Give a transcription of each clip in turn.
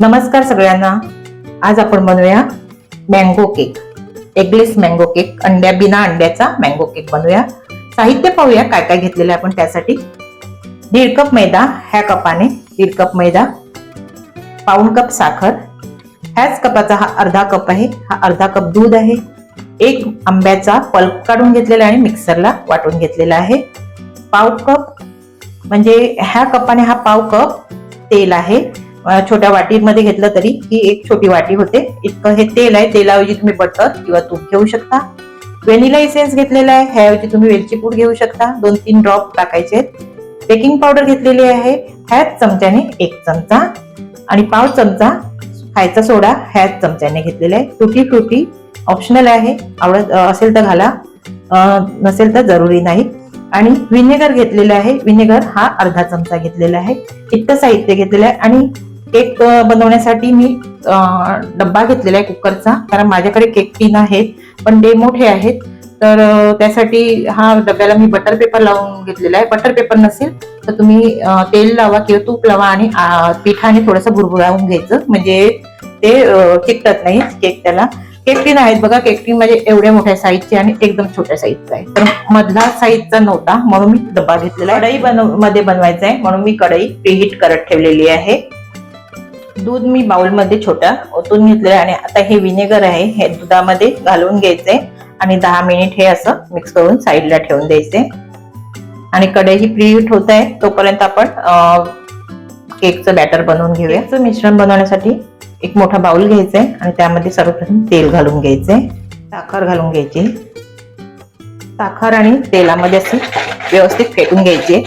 नमस्कार सगळ्यांना. आज आपण बनवूया mango cake eggless mango cake अंड्या बिना अंड्याचा मँगो केक बनवूया. साहित्य पाहूया काय काय घेतलेलं आहे आपण त्यासाठी. दीड कप मैदा ह्या कपाने दीड कप मैदा पाऊण कप साखर. ह्याच कपाचा हा अर्धा कप आहे हा अर्धा कप दूध आहे. एक आंब्याचा पल्प काढून घेतलेला आणि मिक्सरला वाटून घेतलेला आहे. पाव कप म्हणजे ह्या कपाने हा पाव कप तेल आहे. छोट्या वाटीमध्ये घेतलं तरी ही एक छोटी वाटी होते. इतकं हे तेल आहे तेलाऐवजी तुम्ही बटर किंवा तूप घेऊ शकता. व्हॅनिला इसेन्स घेतलेला आहे ह्याऐवजी तुम्ही वेलची पूड घेऊ शकता. दोन तीन ड्रॉप टाकायचे आहेत. बेकिंग पावडर घेतलेली आहे ह्याच चमच्याने एक चमचा. आणि पाव चमचा खायचा सोडा ह्याच चमच्याने घेतलेला आहे. तुटी फ्रुटी ऑप्शनल आहे. आवडत असेल तर घाला. नसेल तर जरुरी नाही. आणि विनेगर घेतलेला आहे. विनेगर हा अर्धा चमचा घेतलेला आहे. इतकं साहित्य घेतलेलं आहे. आणि केक बनवण्यासाठी मी डब्बा घेतलेला आहे कुकरचा. कारण माझ्याकडे केक टीन आहेत पण डे मोठे आहेत. तर त्यासाठी हा डब्याला मी बटर पेपर लावून घेतलेला आहे. बटर पेपर नसेल तर तुम्ही तेल लावा किंवा तूप लावा आणि पिठाने थोडंसं भुरभुरावून घ्यायचं. म्हणजे ते चिकटत नाही केक त्याला. केक टीन आहेत बघा. केक टीन म्हणजे एवढ्या मोठ्या साईजचे आणि एकदम छोट्या साईजचा आहे तर मधला साईजचा नव्हता म्हणून मी डब्बा घेतलेला आहे. कढई बनवमध्ये बनवायचा आहे. म्हणून मी कढई प्रीहीट करत ठेवलेली आहे. दूध मी बाउलमध्ये छोटा ओतून घेतलेलं आहे आणि आता हे विनेगर आहे हे दुधामध्ये घालून घ्यायचे आणि दहा मिनिट हे असं मिक्स करून साईडला ठेवून द्यायचे. आणि कढई ही प्रीहीट होत आहे तोपर्यंत आपण केकचं बॅटर बनवून घेऊया. केकचं मिश्रण बनवण्यासाठी एक मोठा बाउल घ्यायचा आहे आणि त्यामध्ये सर्वप्रथम तेल घालून घ्यायचे. साखर घालून घ्यायची. साखर आणि तेलामध्ये असे व्यवस्थित फेटून घ्यायची.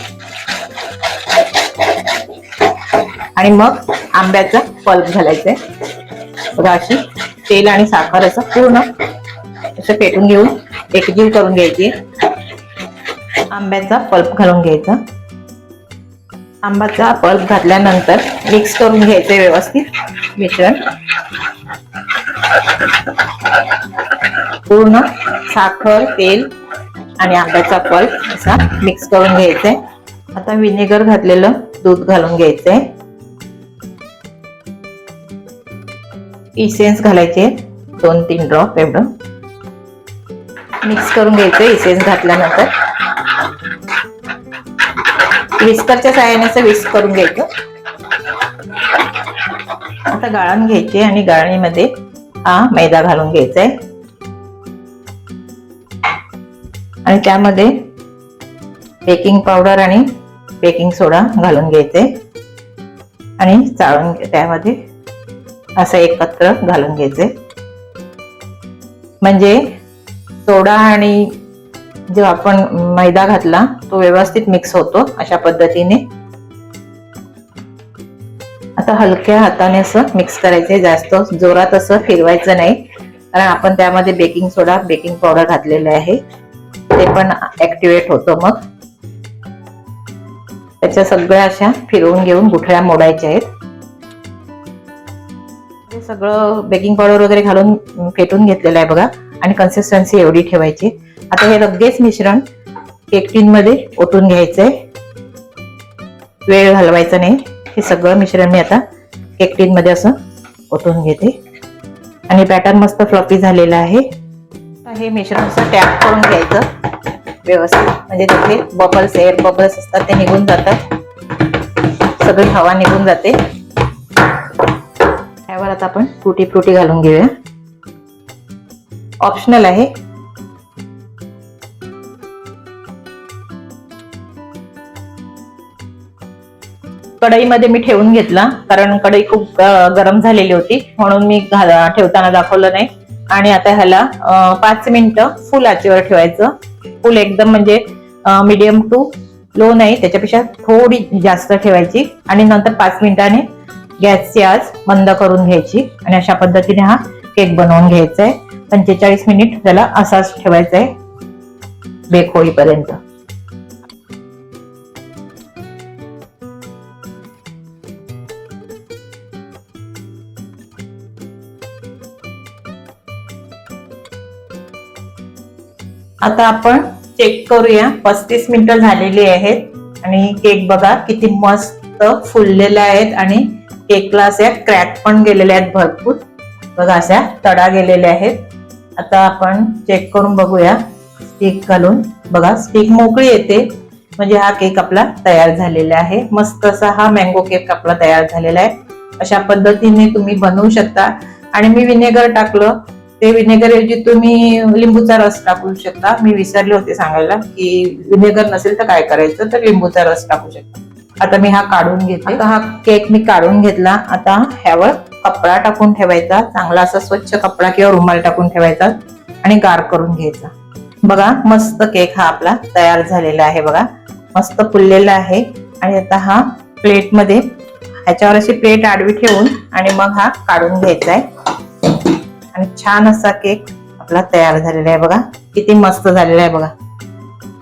आणि मग आंब्याचा पल्प घालायचा बघा अशी तेल आणि साखर असं पूर्ण असं पेटून घेऊन एकजीव करून घ्यायची. आंब्याचा पल्प घालून घ्यायचा. आंब्याचा पल्प घातल्यानंतर मिक्स करून घ्यायचे व्यवस्थित मिश्रण. पूर्ण साखर तेल आणि आंब्याचा पल्प असा मिक्स करून घ्यायचंय. आता व्हिनेगर घातलेलं दूध घालून घ्यायचंय. इसेन्स घालायचे दोन तीन ड्रॉप एवढं. मिक्स करून घ्यायचं इसेन्स घातल्यानंतर. विस्करच्या साहाय्याने असं विस्क करून घ्यायचं. आता गाळण घ्यायचे आणि गाळणीमध्ये हा मैदा घालून घ्यायचा आहे. आणि त्यामध्ये बेकिंग पावडर आणि बेकिंग सोडा घालून घ्यायचे. आणि चाळून त्यामध्ये असं एकत्र घालून घ्यायचे. म्हणजे सोडा आणि जो आपण मैदा घातला तो व्यवस्थित मिक्स होतो अशा पद्धतीने. आता हलक्या हाताने असं मिक्स करायचंय जास्त जोरात असं फिरवायचं नाही. कारण आपण त्यामध्ये बेकिंग सोडा बेकिंग पावडर घातलेले आहे. ते पण ऍक्टिवेट होतं मग. त्याच्या सगळ्या अशा फिरवून घेऊन गुठळ्या मोडायच्या आहेत. सगळं बेकिंग पावडर वगैरे घालून फेटून घेतलेलं आहे बघा. आणि कन्सिस्टन्सी एवढी ठेवायची. आता हे लगेच मिश्रण केक टीनमध्ये ओतून घ्यायचंय. वेळ घालवायचा नाही. हे सगळं मिश्रण मी आता केक टीनमध्ये असं ओतून घेते. आणि बॅटर मस्त फ्लफी झालेलं आहे. हे मिश्रण असं टॅप करून घ्यायचं. व्यवस्थित. म्हणजे तिथे बबल्स एअर बबल्स असतात ते निघून जातात. सगळी हवा निघून जाते. आता आपण फ्रुटी फ्रुटी घालून घेऊया. ऑप्शनल आहे. कढईमध्ये मी ठेवून घेतला कारण कढई खूप गरम झालेली होती म्हणून मी ठेवताना दाखवलं नाही. आणि आता ह्याला पाच मिनिटं फुल आचेवर ठेवायचं. फुल एकदम म्हणजे मीडियम टू लो नाही त्याच्यापेक्षा थोडी जास्त ठेवायची. आणि नंतर पाच मिनिटाने गॅसची आज बंद करून घ्यायची. आणि अशा पद्धतीने हा केक बनवून घ्यायचा आहे. पंचेचाळीस मिनिट त्याला असाच ठेवायचा आहे. बेक होईपर्यंत. आता आपण चेक करूया. पस्तीस मिनिटं झालेली आहेत. आणि केक बघा किती मस्त फुललेले आहेत. आणि केकला असे क्रॅक पण गेलेले आहेत भरपूर. बघा अशा तडा गेलेल्या आहेत. आता आपण चेक करून बघूया. स्टिक घालून. बघा स्टिक मोकळी येते. म्हणजे हा केक आपला तयार झालेला आहे. मस्त असा हा मँगो केक आपला तयार झालेला आहे. अशा पद्धतीने तुम्ही बनवू शकता. आणि मी विनेगर टाकलं. ते विनेगर ऐवजी तुम्ही लिंबूचा रस टाकू शकता. मी विसरले होते सांगायला की विनेगर नसेल तर काय करायचं? तर लिंबूचा रस टाकू शकता. आता मी हा काढून घेते. आता हा केक मी काढून घेतला. आता ह्यावर कपडा टाकून ठेवायचा. चांगला असा स्वच्छ कपडा किंवा रुमाल टाकून ठेवायचा आणि गार करून घ्यायचा. बघा मस्त केक हा आपला तयार झालेला आहे बघा. मस्त फुललेला आहे. आणि आता हा प्लेटमध्ये ह्याच्यावर अशी प्लेट आडवी ठेवून आणि मग हा काढून घ्यायचा आहे. आणि छान असा केक आपला तयार झालेला आहे बघा. किती मस्त झालेला आहे बघा.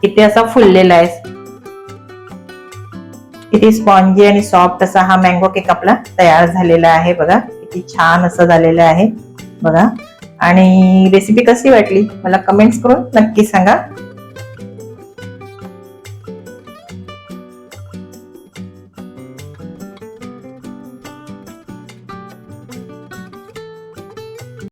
किती असा फुललेला आहे. किती स्पॉन्जी आणि सॉफ्ट असा हा मँगो केक आपला तयार झालेला आहे बघा. किती छान असं झालेलं आहे बघा. आणि रेसिपी कशी वाटली? मला कमेंट्स करून नक्की सांगा.